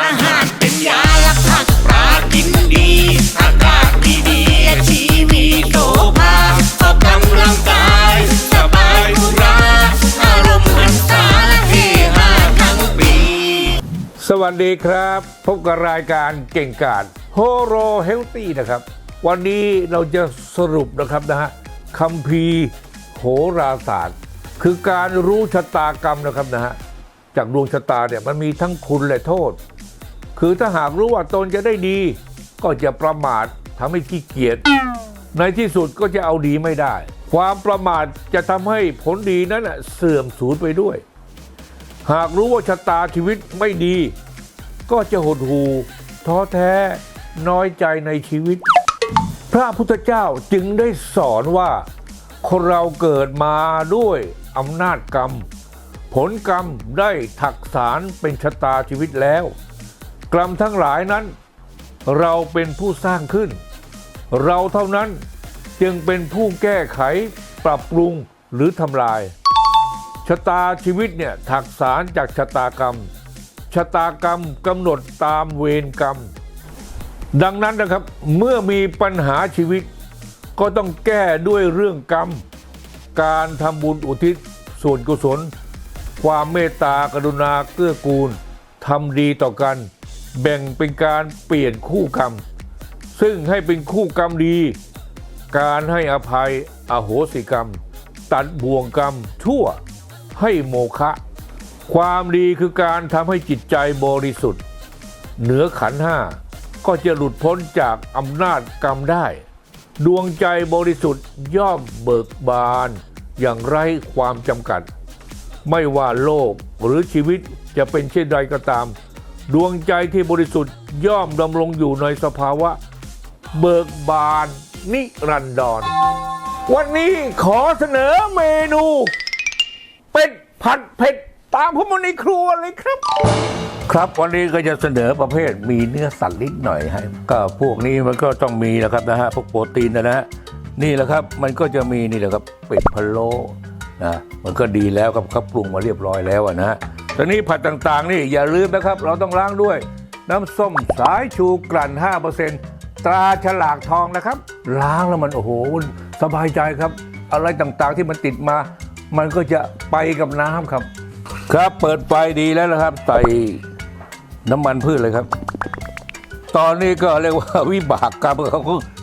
อาหารเป็นยาและผักปลากินดีอากาศดีดีและชีวีโสภาออกกำลังกายสบายอุราอารมณ์หันษาและเฮฮาทั้งปี สวัสดีครับ พบกับรายการเก่งกาจโฮโรเฮลตี้นะครับ วันนี้เราจะสรุปนะครับนะฮะคัมภีร์โหราศาสตร์ คือการรู้ชะตากรรมนะครับนะฮะ จากดวงชะตาเนี่ยมันมีทั้งคุณและโทษ คือถ้าหากรู้ว่าตนจะได้ดี ก็จะประมาททำให้ขี้เกียจในที่สุดก็จะเอาดีไม่ได้ ความประมาทจะทำให้ผลดีนั้นเสื่อมสูญไปด้วย หากรู้ว่าชะตาชีวิตไม่ดี ก็จะหดหู่ท้อแท้น้อยใจในชีวิต พระพุทธเจ้าจึงได้สอนว่า คนเราเกิดมาด้วยอำนาจกรรม ผลกรรมได้ถักสารเป็นชะตาชีวิตแล้ว กรรมทั้งหลายนั้น เราเป็นผู้สร้างขึ้น เราเท่านั้นจึงเป็นผู้แก้ไข ปรับปรุงหรือทำลาย ชะตาชีวิตเนี่ยถักสารจากชะตากรรม ชะตากรรมกำหนดตามเวรกรรม ดังนั้นนะครับเมื่อมีปัญหาชีวิต ก็ต้องแก้ด้วยเรื่องกรรม การทำบุญอุทิศส่วนกุศล ความเมตตากรุณาเกื้อกูลทำดีต่อกัน แบ่งเป็นการเปลี่ยนคู่กรรม ซึ่งให้เป็นคู่กรรมดี การให้อภัยอโหสิกรรม ตัดบ่วงกรรมชั่วให้โมฆะความดีคือการทำให้จิตใจบริสุทธิ์ เหนือขันห้าก็จะหลุดพ้นจากอำนาจกรรมได้ ดวงใจบริสุทธิ์ย่อมเบิกบาน อย่างไร้ความจำกัด ไม่ว่าโลกหรือชีวิตจะเป็นเช่นใดก็ตาม ดวงใจที่บริสุทธิ์ย่อมดำรงอยู่ในสภาวะ เบิกบานนิรันดร วันนี้ขอเสนอเมนู เป็ดผัดเผ็ดตามผมมาในครัวเลยครับ ครับวันนี้ก็จะเสนอประเภทมีเนื้อสัตว์นิดหน่อยให้ก็พวกนี้มันก็ต้องมีนะครับนะฮะพวกโปรตีนนะฮะนี่แหละครับมันก็จะมีนี่แหละครับเป็ดพะโล้ นะมันก็ดีแล้วครับเขาปรุงมาเรียบร้อยแล้วนะตอนนี้ผัดต่างๆนี่อย่าลืมนะครับ เราต้องล้างด้วย น้ำส้มสายชูกลั่น 5%ตราฉลากทองนะครับ ล้างแล้วมันโอ้โหสบายใจครับ อะไรต่างๆที่มันติดมา มันก็จะไปกับน้ำครับ ครับเปิดไฟดีแล้วนะครับ ใส่น้ำมันพืชเลยครับ ตอนนี้ก็เรียกว่าวิบากกรรมของ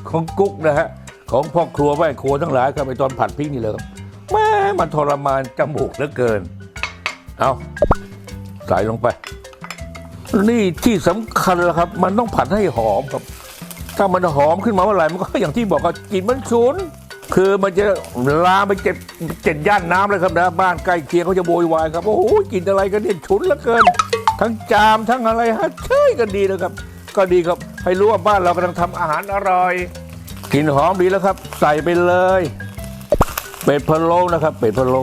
ของกุ๊กนะฮะของพ่อครัวแม่ครัวทั้งหลายครับไอตอนผัดพริกนี่เลยครับ แม่มันทรมานจมูกเหลือเกิน เอาใส่ลงไป นี่ที่สำคัญล้วครับ มันต้องผัดให้หอมครับ ถ้ามันหอมขึ้นมาเมื่อไหร่มันก็อย่างที่บอกก็กลิ่นมันฉุนคือมันจะลามไปเจ็ดเจ็ดย่านน้ำเลยครับนะบ้านใกล้เคียงเขาจะโวยวายครับ โอ้โหกลิ่นอะไรกันเนี่ยฉุนเหลือเกิน ทั้งจามทั้งอะไรฮะเช่ยกันดีนะครับ ก็ดีครับ ให้รู้ว่าบ้านเรากำลังทำอาหารอร่อยกลิ่นหอมดีแล้วครับ ใส่ไปเลย เป็ดพะโล้นะครับ เป็ดพะโล้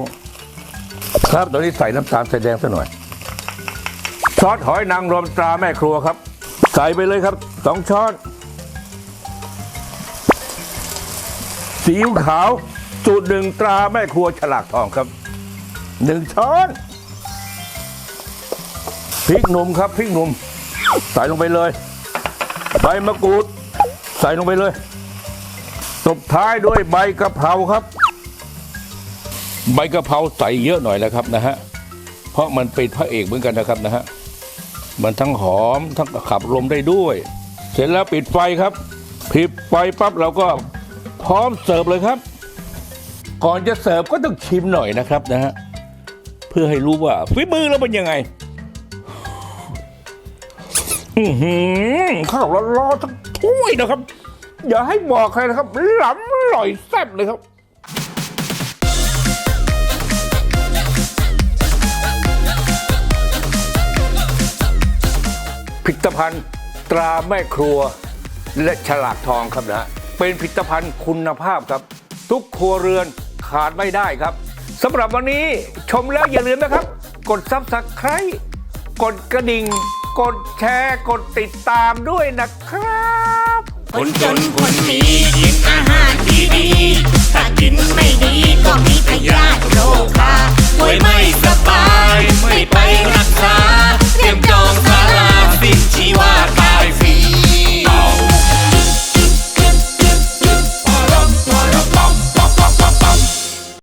ครับตอนนี้ใส่น้ำตาลใส่แดงซะหน่อยซอสหอยนางรมตราแม่ครัวครับ ใส่ไปเลยครับสองช้อนซีอิ๊วขาวสูตรหนึ่งตราแม่ครัวฉลากทองครับหนึ่งช้อนพริกหนุ่มครับพริกหนุ่ม ใส่ลงไปเลยใบมะกรูด ใส่ลงไปเลยตบท้ายด้วยใบกะเพราครับ ใบกะเพราใส่เยอะหน่อยนะครับนะฮะเพราะมันเป็นพระเอกเหมือนกันนะครับนะฮะมันทั้งหอมทั้งขับลมได้ด้วย เสร็จแล้วปิดไฟครับปิดไฟปั๊บเราก็พร้อมเสิร์ฟเลยครับ ก่อนจะเสิร์ฟก็ต้องชิมหน่อยนะครับนะฮะเพื่อให้รู้ว่าฝีมือเราเป็นยังไงอือหือข้าวร้อนๆทั้งถ้วยนะครับ อย่าให้บอกใครนะครับหล้ำอร่อยแซ่บเลยครับ ผลิตภัณฑ์ตราแม่ครัวและฉลากทองครับนะเป็นผลิตภัณฑ์คุณภาพครับ ทุกครัวเรือนขาดไม่ได้ครับสำหรับวันนี้ชมแล้วอย่าลืมนะครับ กดซับสไครต์กดกระดิ่ง กดแชร์ กดติดตามด้วยนะครับคนจนคนมีกินอาหารดีๆถ้ากินไม่ดีก็มีพยาธิโรคาป่วยไม่สบายไม่